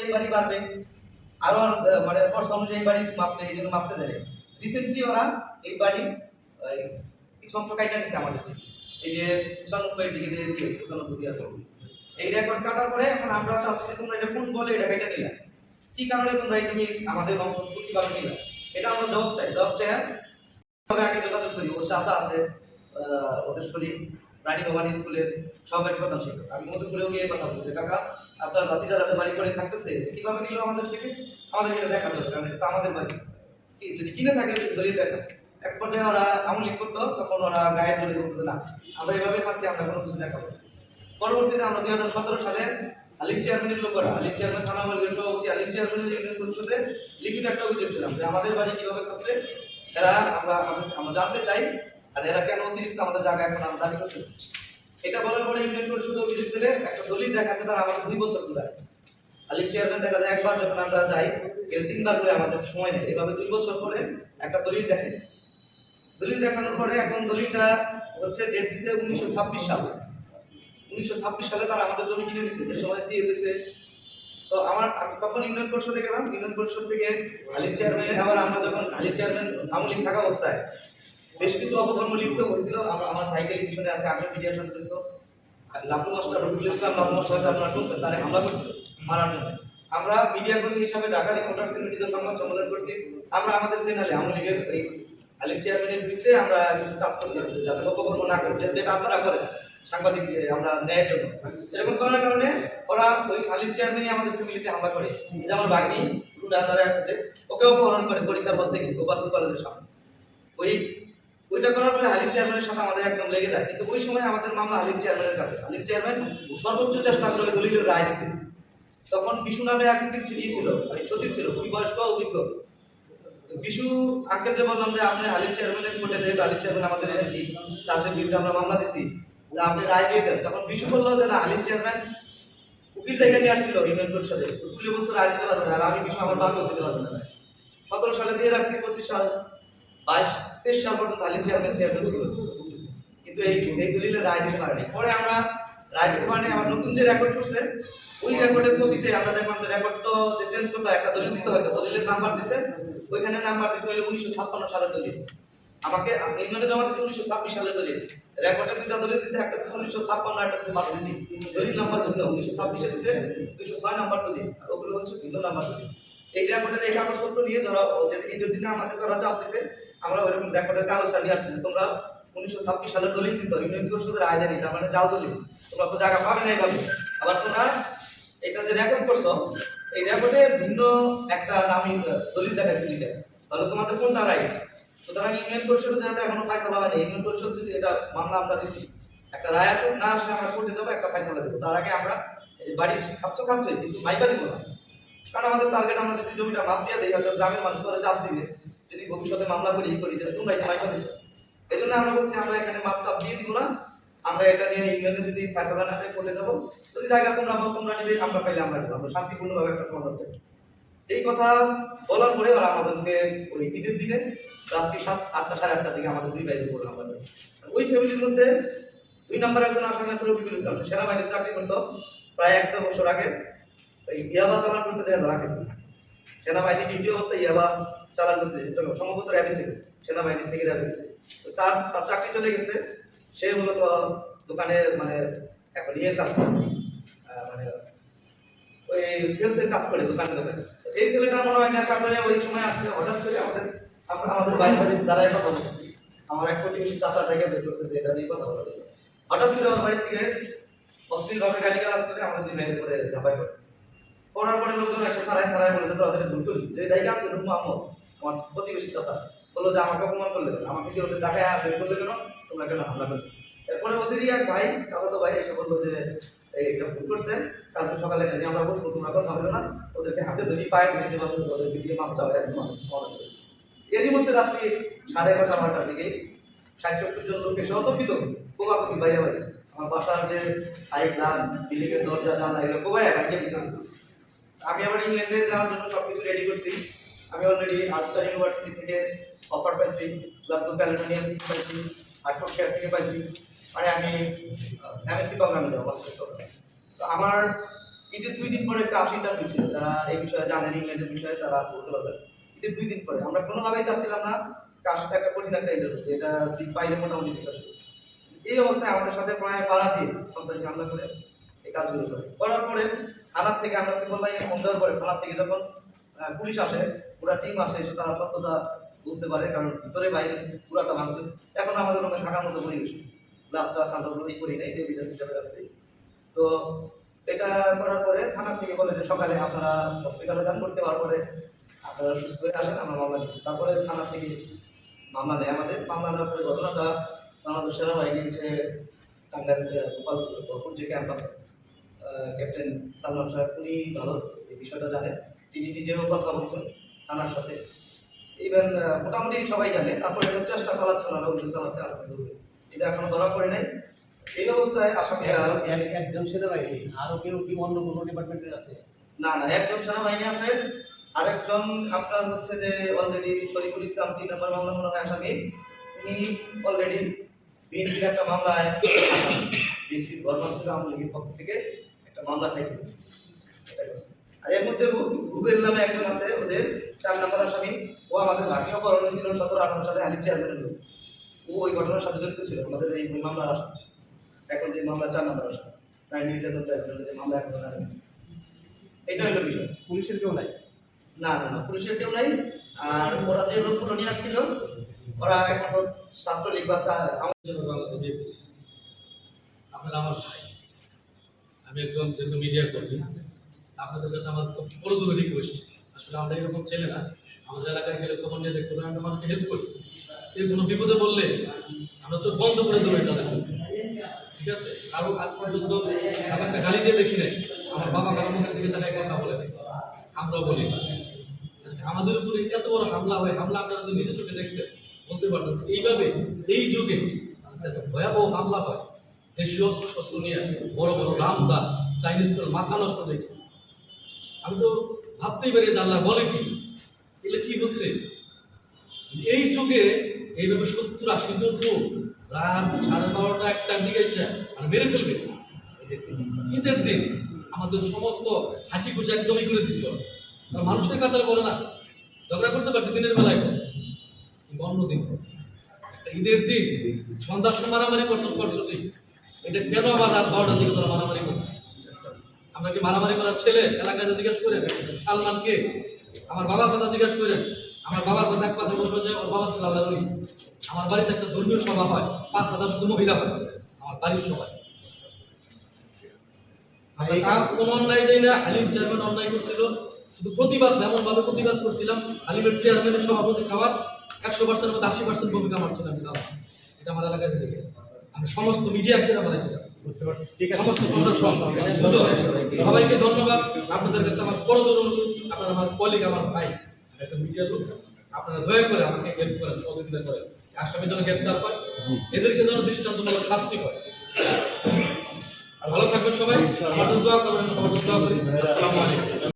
এই বাড়ি বাড়বে। আরও আহ, মানে পয়সা অনুযায়ী বাড়ি মাপবে এই জন্য মাপতে দেবে। রিসেন্টলি ওরা এই বাড়ি কিছু অংশ কাইটা নিচ্ছে আমাদের এই যে পঁচানব্বই দিকে পঁচানব্বই দিয়ে এই রেকর্ড কাটার পরে এখন আমরা চাচ্ছি যে তোমরা এটা কোন বলে এটা কাইটা নিলা? কি কারণে তোমরা এই তুমি আমাদের অংশ কীভাবে নিলা এটা আমরা জবাব চাই। জবাব চাই তবে আগে যোগাযোগ করি। ওর চাচা আছে ওদের শরীর রানী ভবানী স্কুলের সবের কথা ছিল আমি মধুপুরেও গিয়ে কথা বলছি। কাকা আপনার ভাতিজা রাজা বাড়ি করে থাকতেছে, কীভাবে নিল আমাদের থেকে আমাদের এটা দেখা দরকার কারণ এটা তো আমাদের বাড়ি। কি, যদি কিনে থাকে দলিল দেখা এক পর্যায়ে ওরা আমলিক করতো, তখন ওরা গায়ে দলিল করতো না, আমরা এভাবে খাচ্ছি, আমরা কোনো কিছু দেখাবো। পরবর্তীতে আমরা দুই হাজার সতেরো সালে আলিম চেয়ারম্যানের লোক করা, আলিম চেয়ারম্যান থানা আমলের সভাপতি, আলিম চেয়ারম্যানের পরিষদে লিখিত একটা অভিযোগ দিলাম যে আমাদের বাড়ি কীভাবে খাচ্ছে, এরা আমরা আমরা জানতে চাই, আর এরা কেন অতিরিক্ত আমাদের জায়গা এখন আমরা দাবি করতেছি। এটা বলার পরে ইউনিয়ন পরিষদ অভিযোগ দিলে একটা দলিল দেখাতে তারা আমাদের দুই বছর ঘুরায় আলিম চেয়ারম্যান দেখা যায় একবার যখন আমরা যাই, এর তিনবার করে আমাদের সময় নেই এভাবে দুই বছর পরে একটা দলিল দেখাইছে। দলিল দেখানোর পরে এখন দলিলটা হচ্ছে ডেট দিছে উনিশশো ছাব্বিশ সালে। উনিশশো ছাব্বিশ সালে তারা আমাদের জমি কিনে নিচ্ছে যে সময় সিএসএসএ তো আমার, আমি তখন ইউনিয়ন পরিষদে গেলাম। ইউনিয়ন পরিষদ থেকে আলিম চেয়ারম্যান আবার আমরা যখন আলিম চেয়ারম্যান আমলিক থাকা অবস্থায় বেশ কিছু অপকর্ম লিপ্ত হয়েছিল। আমার আমার ভাই টেলিভিশনে আছে আমি মিডিয়ার সাথে আর লাভলু মাস্টার রফিকুল ইসলাম লাভলু মাস্টার আপনারা শুনছেন, তারা হামলা করছিল মারার জন্য। আমরা মিডিয়া কর্মী হিসাবে ঢাকা রিপোর্টার সিমিটিতে সংবাদ সম্মেলন করছি। আমরা আমাদের চ্যানেলে আওয়ামী লীগের এই আলিম চেয়ারম্যানের বিরুদ্ধে আমরা কিছু কাজ করছি, যাতে অপকর্ম না করে। যে- যেটা আপনারা করেন, সাংবাদিক আমরা ন্যায়ের জন্য। এরকম করার কারণে ওরা ওই আলিম চেয়ারম্যানই আমাদের ফ্যামিলিতে হামলা করে। যে আমার বাগনি রুডা দ্বারা আছে ওকে অপহরণ করে পরীক্ষার হল থেকে গোপালপুর কলেজের সামনে। ওই ওইটা করার পরে আলিম চেয়ারম্যানের সাথে আমাদের একদম লেগে যায়। কিন্তু ওই সময় আমাদের মামলা আলিম চেয়ারম্যানের কাছে। আলিম চেয়ারম্যান সর্বোচ্চ চেষ্টা করে দলিলের রায় দিতে। তখন বিশু নামে এক ছিল ই ছিল ওই সচিব ছিল, খুবই বয়স্ক অভিজ্ঞ। বিশু আঙ্কেলকে বললাম যে, আপনি আলিম চেয়ারম্যানের কোর্টে যেহেতু আলিম চেয়ারম্যান আমাদের এমপি তার বিরুদ্ধে আমরা মামলা দিছি আপনি রায় দিয়ে দেন। তখন বিশু বলল যে, না আলিম চেয়ারম্যান উকিল ডেকে নিয়ে আসছিল ইউনিয়ন পরিষদে। উকিলে বলছে, রায় দিতে পারবে না। আর আমি বিশু আমার বান্ধব দিতে পারবে না। সতেরো সালে দিয়ে রাখছি, পঁচিশ সাল, বাইশ তেইশ সাল পর্যন্ত চেয়ারম্যান চেয়ারম্যান ছিল। কিন্তু এই এই দলিলে রায় দিতে পারেনি পরে আমরা রায় দিতে পারিনি আমার নতুন যে রেকর্ড করছে, ওই রেকর্ডের কপিতে আমরা দেখলাম যে রেকর্ড তো যে চেঞ্জ করতে হয়, একটা দলিল দিতে হয় দলিলের নাম্বার দিছে। ওইখানে নাম্বার দিছে হলো উনিশশো ছাপ্পান্ন সালের দলিল। আমাকে ইংল্যান্ডে জমা দিচ্ছে উনিশশো ছাব্বিশ সালের দলিল। রেকর্ডে দুইটা দলিল দিছে, একটা দিচ্ছে উনিশশো ছাপ্পান্ন একটা দিচ্ছে বাষট্টি দলিল নাম্বার ভিন্ন, উনিশশো ছাব্বিশে দিচ্ছে দুইশো ছয় নাম্বার দলিল, আর ওগুলো হচ্ছে ভিন্ন নাম্বার দলিল। এই রেকর্ডের এই কাগজপত্র নিয়ে ধরো যে ঈদের দিনে আমাদের করা চাপ দিছে আমরা ওইরকম রেকর্ডের কাগজটা নিয়ে আসছি তোমরা উনিশশো ছাব্বিশ সালের দলিল দিছো ইউনিয়ন পরিষদের আয় জানি তার মানে যাও দলিল। তোমরা তো জায়গা পাবে না এইভাবে আবার তোমরা এটা যে রেকর্ড করছ এই রেকর্ডে ভিন্ন একটা আহ, দলিল দেখাচ্ছে লিখে তাহলে তোমাদের কোনটা রাইট সুতরাং ইউনিয়ন পরিষদ যেহেতু এখনও ফাইসলা হয়নি ইউনিয়ন পরিষদ যদি এটা মামলা আমরা দিচ্ছি একটা রায় আসুক না আসলে আমরা কোর্টে যাব একটা ফাইসলা দেবো। তার আগে আমরা এই বাড়ি খাচ্ছ খাচ্ছই কিন্তু মাইবা দিব না। কারণ আমাদের টার্গেট আমরা যদি জমিটা মাপ দিয়ে দিই হয়তো গ্রামের মানুষ করে চাপ দিবে। যদি ভবিষ্যতে মামলা করি করি, যে তোমরা মাইবা দিছো এই জন্য আমরা বলছি, আমরা এখানে মাপ টাপ দিয়ে দিব না। আমরা এটা নিয়ে ইউনিয়নে যদি ফাইসলা না হয় কোর্টে যাব যদি জায়গা তোমরা পাও তোমরা নিবে, আমরা পাইলে আমরা নিবো আমরা শান্তিপূর্ণভাবে একটা সমাধান চাই এই কথা বলার পরে ওরা আমাদেরকে ওই ঈদের দিনে রাত্রি সাত, আটটা, সাড়ে আটটার দিকে আমাদের দুই বাইরে করে আমরা ওই ফ্যামিলির মধ্যে দুই নম্বর একজন আসামি আছে রফিকুল ইসলাম সে সেনাবাহিনীতে চাকরি করতো, প্রায় এক দেড় বছর আগে। ওই ইয়াবা চালান করতে যায় ধরা গেছে সেনাবাহিনী ডিউটি অবস্থায় ইয়াবা চালান করতে সম্ভবত র্যাবে ছিল, সেনাবাহিনী থেকে র্যাবে গেছে। তো তার তার চাকরি চলে গেছে। সে মূলত দোকানে মানে এখন ইয়ের কাজ করে মানে ওই সেলসের কাজ করে দোকানে দোকানে। এই ছেলেটা মনে হয় নেশা করে ওই সময় আসছে, হঠাৎ করে আমাদের, আমরা, আমাদের বাইরে বাড়ির দ্বারাই কথা বলছি আমার এক প্রতিবেশী চাচা টাকে বের করছে, যে এটা নিয়ে কথা বলা হঠাৎ করে আমার বাড়ি থেকে অশ্লীলভাবে গালি করে আমাদের দুই ভাইয়ের উপরে ঝাঁপাই করে করার পরে লোকজন এসে সারাই সারাই বলে, তাদের ভুল করলি। যে দায়িকা আছে রুমা আহমদ, আমার প্রতিবেশী চাচা, বলল যে, আমাকে অপমান করলে আমাকে কি ওদের দেখায় বের করলে কেন? তোমরা কেন হামলা করলে? এরপরে ওদেরই এক ভাই, চাচাতো ভাই, এসে বলল যে, এই এটা ভুল করছে, কালকে সকালে নিয়ে আমরা বসবো, তোমরা কথা হবে না, ওদেরকে হাতে ধরি, পায়ে ধরে মানুষ ওদেরকে দিয়ে মাপ চাওয়া সমাধান করে এরই মধ্যে রাত্রি সাড়ে এগারোটা, বারোটার দিকে ষাট, সত্তর জন লোক এসে অতর্কিত কোবাকুবি বাইরে বাইরে। আমার বাসার যে হাই ক্লাস বিল্ডিংয়ের দরজা, জানলা, এগুলো কোবাই দিতে হতো। আমি আমার ইংল্যান্ডে যাওয়ার জন্য সব কিছু রেডি করছি। আমি অলরেডি আলস্টার ইউনিভার্সিটি থেকে অফার পাইছি গ্লাসগো ক্যালিফোর্নিয়া থেকে পাইছি আটফোর্ডশায়ার থেকে পাইছি। মানে আমি এমএসসি প্রোগ্রামে যাব প্রোগ্রামে তো আমার ঈদের দুই দিন পরে একটা আশি ইন্টারভিউ ছিল যারা এই বিষয়ে জানেন, ইংল্যান্ডের বিষয়ে তারা বলতে পারবেন। ঈদের দুই দিন পরে। আমরা কোনোভাবেই চাচ্ছিলাম না সাথে একটা কঠিন একটা ইন্টারভিউ দিন পাইলে মোটামুটি বিশ্বাস। এই অবস্থায় আমাদের সাথে প্রায় পাড়া দিয়ে সন্ত্রাসী হামলা করে এই কাজগুলো করে। করার পরে থানার থেকে আমরা ত্রিপল লাইনে ফোন দেওয়ার পরে থানার থেকে যখন পুলিশ আসে পুরা টিম আসে এসে তারা সত্যতা বুঝতে পারে কারণ ভিতরে বাইরে পুরাটা ভাঙছে এখন আমাদের রুমে থাকার মতো পরিবেশ। গ্লাসটা সান্টাগুলোই করি নাই বিটা হিসাবে রাখছি তো এটা করার পরে থানার থেকে বলে যে সকালে আপনারা হসপিটালে যান করতে হওয়ার পরে আপনারা সুস্থ হয়ে আসেন আমরা মামলা তারপরে থানার থেকে মামলা নেয় আমাদের। মামলা নেওয়ার পরে ঘটনাটা বাংলাদেশ সেনাবাহিনীর যে টাঙ্গাইল গোপালপুর যে ক্যাম্প আছে আহ, ক্যাপ্টেন সালমান সাহেব উনি ভালো এই বিষয়টা জানেন। তিনি নিজেও কথা বলছেন থানার সাথে। ইভেন মোটামুটি সবাই জানে। তারপরে চেষ্টা চালাচ্ছে না অভিযোগ চালাচ্ছে আসামি ধরবে এটা এখনও ধরা পড়ে নাই। এই অবস্থায় এক- একজন সেনাবাহিনী আরও কেউ কি অন্য কোনো ডিপার্টমেন্টের আছে? না না একজন সেনাবাহিনী আছে। আরেকজন আপনার হচ্ছে যে অলরেডি শরীফুল ইসলাম তিন নম্বর মামলা মনে হয় আসামি। উনি অলরেডি বিএনপির একটা মামলায় বিএনপির গভর্নমেন্ট আওয়ামী লীগের পক্ষ থেকে। একটা মামলা খাইছে। আর এর মধ্যে রুবেল নামে একজন আছে ওদের চার নম্বর আসামি ও আমাদের ভারতীয় করণ ছিল সতেরো আঠারো সালে আলিম চেয়ারম্যানের লোক। ও ওই ঘটনার সাথে জড়িত ছিল। আমাদের এই মামলার আসামি এখন যে মামলা চার নম্বর আসামি। নারী নির্যাতন যে মামলা এখন এটা হলো বিষয়। পুলিশের কেউ নাই? না না না পুলিশের কেউ নাই। আর ওরা যে লোকগুলো নিয়ে আসছিল ওরা এখন তো ছাত্রলীগ বা আওয়ামী জন্য বাংলাতে বিয়ে পেয়েছি আপনারা আমার ভাই। আমি একজন যেহেতু মিডিয়ার কর্মী, আপনাদের কাছে আমার খুব বড় জোর রিকোয়েস্ট আসলে আমরা এরকম ছেলে না, আমাদের এলাকায় গেলে খবর নিয়ে দেখতে পারি আমরা মানুষকে হেল্প করি। কেউ কোনো বিপদে বললে আমরা চোখ বন্ধ করে দেবো তাদের ঠিক আছে? কারও আজ পর্যন্ত আমি একটা গালি দিয়ে দেখি নাই, আমার বাবা কারও মুখের দিকে তারা কথা বলে। আমরাও বলি আমাদের উপরে এত বড় হামলা হয়, হামলা আপনারা যদি নিজে চোখে দেখতেন, বলতে পারতেন, এইভাবে এই যুগে এত ভয়াবহ হামলা হয়। দেশীয় শস্ত্র নিয়ে বড় বড় রামদা চাইনিজ করে মাথা নষ্ট দেখে আমি তো ভাবতেই পারি যে আল্লাহ বলে কি এগুলো কি হচ্ছে? এই যুগে এইভাবে সত্তর আশি জন রাত সাড়ে বারোটা একটার দিকে এসে আর মেরে ফেলবে। ঈদের দিন আমাদের সমস্ত হাসি খুশি একদমই করে দিছিল। আর মানুষের কাতারে বলে না, ঝগড়া করতে পারবে দিনের বেলায়। অন্য ঈদের দিন, সন্ধ্যার সময় মারামারি করছ করছ ঠিক এটা কেন আবার রাত বারোটার দিকে মারামারি আমরা কি মারামারি করার ছেলে? এলাকায় জিজ্ঞেস সালমান কে? আমার বাবার কথা জিজ্ঞেস করেন আমার বাবার কথা এক যে ওর বাবা ছিল আল্লাহ আমার বাড়িতে একটা ধর্মীয় সভা হয়, পাঁচ হাজার শুধু মহিলা হয়। আমার বাড়ির সবাই আমরা কার কোনো অন্যায় না। চেয়ারম্যান অন্যায় করছিল। শুধু প্রতিবাদ প্রতিবাদ করছিলাম। চেয়ারম্যানের সভাপতি একশো পার্সেন্ট আশি পার্সেন্ট ভূমিকা আমার এটা আমার এলাকায় থেকে। সমস্ত মিডিয়া কেনা বলেছিলাম? সবাইকে ধন্যবাদ। আপনাদের কাছে আমার করজোর অনুরোধ। আপনারা আমার কলিগ আমার ভাই একটা মিডিয়ার লোক আপনারা দয়া করে আমাকে হেল্প করেন সহযোগিতা করেন। আসামি যেন গ্রেপ্তার পায় এদেরকে যেন দৃষ্টান্তমূলক শাস্তি হয়। আর ভালো থাকবেন সবাই। আমার দোয়া করবেন সবার দোয়া করি। আসসালামু আলাইকুম।